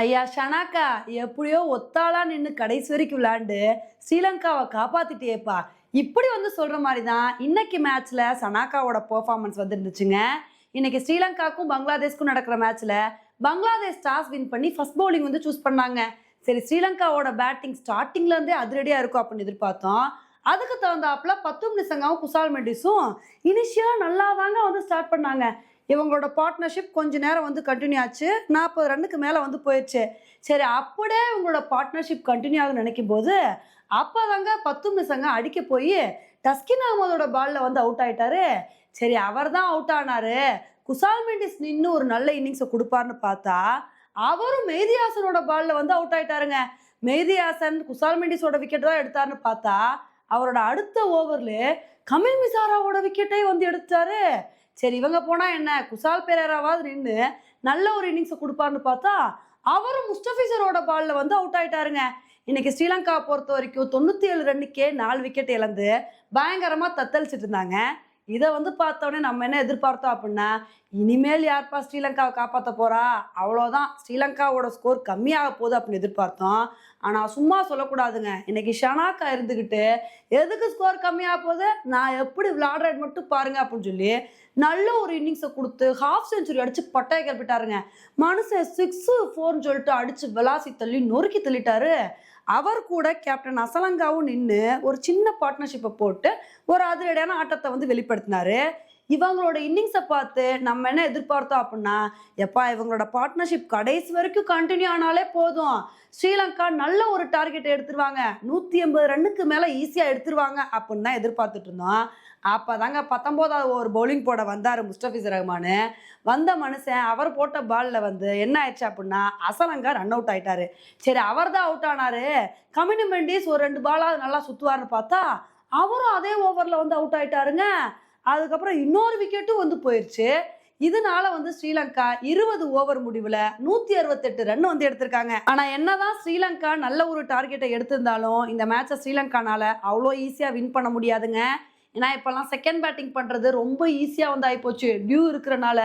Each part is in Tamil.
ஐயா ஷனாக்கா எப்படியோ ஒத்தாளா நின்று கடைசி வரைக்கும் விளையாண்டு ஸ்ரீலங்காவை காப்பாத்திட்டேப்பா இப்படி வந்து சொல்ற மாதிரி தான் இன்னைக்கு மேட்ச்ல சனாக்காவோட பெர்ஃபார்மன்ஸ் வந்து இருந்துச்சுங்க இன்னைக்கு ஸ்ரீலங்காக்கும் பங்களாதேஷ்க்கும் நடக்கிற மேட்ச்ல பங்களாதேஷ் டாஸ் வின் பண்ணி ஃபர்ஸ்ட் பவுலிங் வந்து சூஸ் பண்ணாங்க. சரி ஸ்ரீலங்காவோட பேட்டிங் ஸ்டார்டிங்ல இருந்தே அதிரடியா இருக்கும் அப்படின்னு எதிர்பார்த்தோம். அதுக்கு தகுந்தாப்புல பத்தும் நிசங்காவும் குசால் மெண்டிஸும் இனிஷியலா நல்லா தாங்க வந்து ஸ்டார்ட் பண்ணாங்க. இவங்களோட பார்ட்னர்ஷிப் கொஞ்ச நேரம் வந்து கண்டினியூ ஆச்சு. நாற்பது ரன்னுக்கு மேலே வந்து போயிடுச்சு சரி அப்படியே இவங்களோட பார்ட்னர்ஷிப் கண்டினியூ ஆகுன்னு நினைக்கும் போது அப்போ தாங்க பத்து மிஸ்ஸங்க அடிக்க போய் டஸ்கின் அகமதோட பால்ல வந்து அவுட் ஆயிட்டாரு. சரி அவர் தான் அவுட் ஆனாரு. குசால் மெண்டிஸ் நின்று ஒரு நல்ல இன்னிங்ஸை கொடுப்பாருன்னு பார்த்தா அவரும் மெய்தியாசனோட பாலில் வந்து அவுட் ஆயிட்டாருங்க. மெய்தியாசன் குசால் மெண்டிஸோட விக்கெட் தான் எடுத்தாருன்னு பார்த்தா அவரோட அடுத்த ஓவரில் கமில் மிசாராவோட விக்கெட்டை வந்து எடுத்தாரு. சரி இவங்க போனால் என்ன? குசால் பெரேராவாவது நின்று நல்ல ஒரு இன்னிங்ஸை கொடுப்பாருன்னு பார்த்தா அவரும் முஸ்டபிசரோட பாலில் வந்து அவுட் ஆயிட்டாருங்க. இன்னைக்கு ஸ்ரீலங்கா பொறுத்த வரைக்கும் தொண்ணூற்றி ஏழு ரன்னுக்கே நாலு விக்கெட் இழந்து பயங்கரமாக தத்தளிச்சிட்டு இருந்தாங்க. இதை வந்து பார்த்தோன்னே நம்ம என்ன எதிர்பார்த்தோம் அப்படின்னா இனிமேல் யார்ப்பா ஸ்ரீலங்காவை காப்பாற்ற போறா? அவ்வளோதான். ஸ்ரீலங்காவோட ஸ்கோர் கம்மியாக போகுது அப்படின்னு எதிர்பார்த்தோம். ஆனால் சும்மா சொல்லக்கூடாதுங்க. இன்னைக்கு ஷனாக்கா இருந்துக்கிட்டு எதுக்கு ஸ்கோர் கம்மியாக போகுது? நான் எப்படி விளையாடுறேன் மட்டும் பாருங்க அப்படின்னு சொல்லி நல்ல ஒரு இன்னிங்ஸை கொடுத்து ஹாஃப் செஞ்சுரி அடிச்சு பட்டாய கிளப்பிட்டாருங்க மனுஷன் சிக்ஸு ஃபோர்னு சொல்லிட்டு அடிச்சு விளாசி தள்ளி நொறுக்கி தள்ளிட்டாரு. அவர் கூட கேப்டன் அசலங்காவும் நின்று ஒரு சின்ன பார்ட்னர்ஷிப்பை போட்டு ஒரு அதிரடியான ஆட்டத்தை வந்து வெளிப்படுத்தினாரு இவங்களோட இன்னிங்ஸை பார்த்து நம்ம என்ன எதிர்பார்த்தோம் அப்படின்னா எப்பா இவங்களோட பார்ட்னர்ஷிப் கடைசி வரைக்கும் கண்டினியூ ஆனாலே போதும். ஸ்ரீலங்கா நல்ல ஒரு டார்கெட் எடுத்துருவாங்க. நூற்றி எண்பது ரன்னுக்கு மேலே ஈஸியாக எடுத்துருவாங்க அப்படின்னு தான் எதிர்பார்த்துட்டு இருந்தோம். அப்போ தாங்க பத்தொம்போதாவது ஒரு பவுலிங் போட வந்தார் முஸ்டபிஸ் ரஹ்மான் வந்த மனுஷன் அவர் போட்ட பாலில் வந்து என்ன ஆயிடுச்சு அப்படின்னா அசலங்கா ரன் அவுட் ஆயிட்டாரு. சரி அவர் தான் அவுட் ஆனாரு. கமினி மெண்டிஸ் ஒரு ரெண்டு பாலாவது நல்லா சுற்றுவார்னு பார்த்தா அவரும் அதே ஓவரில் வந்து அவுட் ஆயிட்டாருங்க. அதுக்கப்புறம் இன்னொரு விக்கெட்டும் வந்து போயிடுச்சு இதனால வந்து ஸ்ரீலங்கா இருபது ஓவர் முடிவில் நூற்றி அறுபத்தெட்டு ரன் வந்து எடுத்திருக்காங்க. ஆனால் என்னதான் ஸ்ரீலங்கா நல்ல ஒரு டார்கெட்டை எடுத்திருந்தாலும் இந்த மேட்சை ஸ்ரீலங்கானால அவ்வளோ ஈஸியாக வின் பண்ண முடியாதுங்க. ஏன்னா இப்போல்லாம் செகண்ட் பேட்டிங் பண்ணுறது ரொம்ப ஈஸியாக வந்து ஆகிப்போச்சு டியூ இருக்கிறனால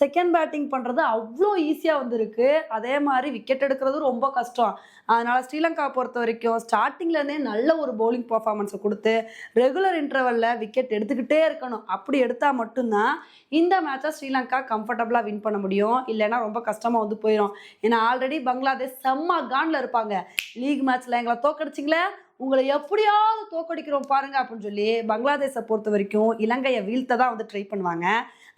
செகண்ட் பேட்டிங் பண்ணுறது அவ்வளோ ஈஸியாக வந்திருக்கு. அதே மாதிரி விக்கெட் எடுக்கிறது ரொம்ப கஷ்டம். அதனால் ஸ்ரீலங்கா பொறுத்த வரைக்கும் ஸ்டார்டிங்லேருந்தே நல்ல ஒரு பவுலிங் பர்ஃபார்மன்ஸை கொடுத்து ரெகுலர் இன்டர்வலில் விக்கெட் எடுத்துக்கிட்டே இருக்கணும். அப்படி எடுத்தால் மட்டும்தான் இந்த மேட்சை ஸ்ரீலங்கா கம்ஃபர்டபுளாக வின் பண்ண முடியும். இல்லைன்னா ரொம்ப கஷ்டமாக வந்து போயிடும் ஏன்னா ஆல்ரெடி பங்களாதேஷ் செம்ம காண்டில் இருப்பாங்க. லீக் மேட்ச்சில் எங்களை தோக்கடிச்சிங்களே உங்களை எப்படியாவது தோக்கடிக்கிறோம் பாருங்க அப்படின்னு சொல்லி பங்களாதேஷை பொறுத்த வரைக்கும் இலங்கையை வீழ்த்த தான் வந்து ட்ரை பண்ணுவாங்க.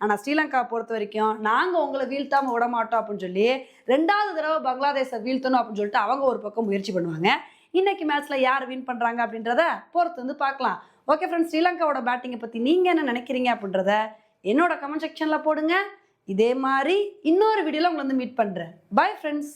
ஆனால் ஸ்ரீலங்கா பொறுத்த வரைக்கும் நாங்கள் உங்களை வீழ்த்தாம விட மாட்டோம் அப்படின்னு சொல்லி ரெண்டாவது தடவை பங்களாதேஷை வீழ்த்தணும் அப்படின்னு சொல்லிட்டு அவங்க ஒரு பக்கம் முயற்சி பண்ணுவாங்க. இன்னைக்கு மேட்ச்ல யார் வின் பண்றாங்க அப்படின்றத பொறுத்து வந்து பார்க்கலாம். ஓகே ஃப்ரெண்ட்ஸ் ஸ்ரீலங்காவோட பேட்டிங்கை பத்தி நீங்க என்ன நினைக்கிறீங்க அப்படின்றத என்னோட கமெண்ட் செக்ஷன்ல போடுங்க. இதே மாதிரி இன்னொரு வீடியோல உங்களை வந்து மீட் பண்றேன். Bye friends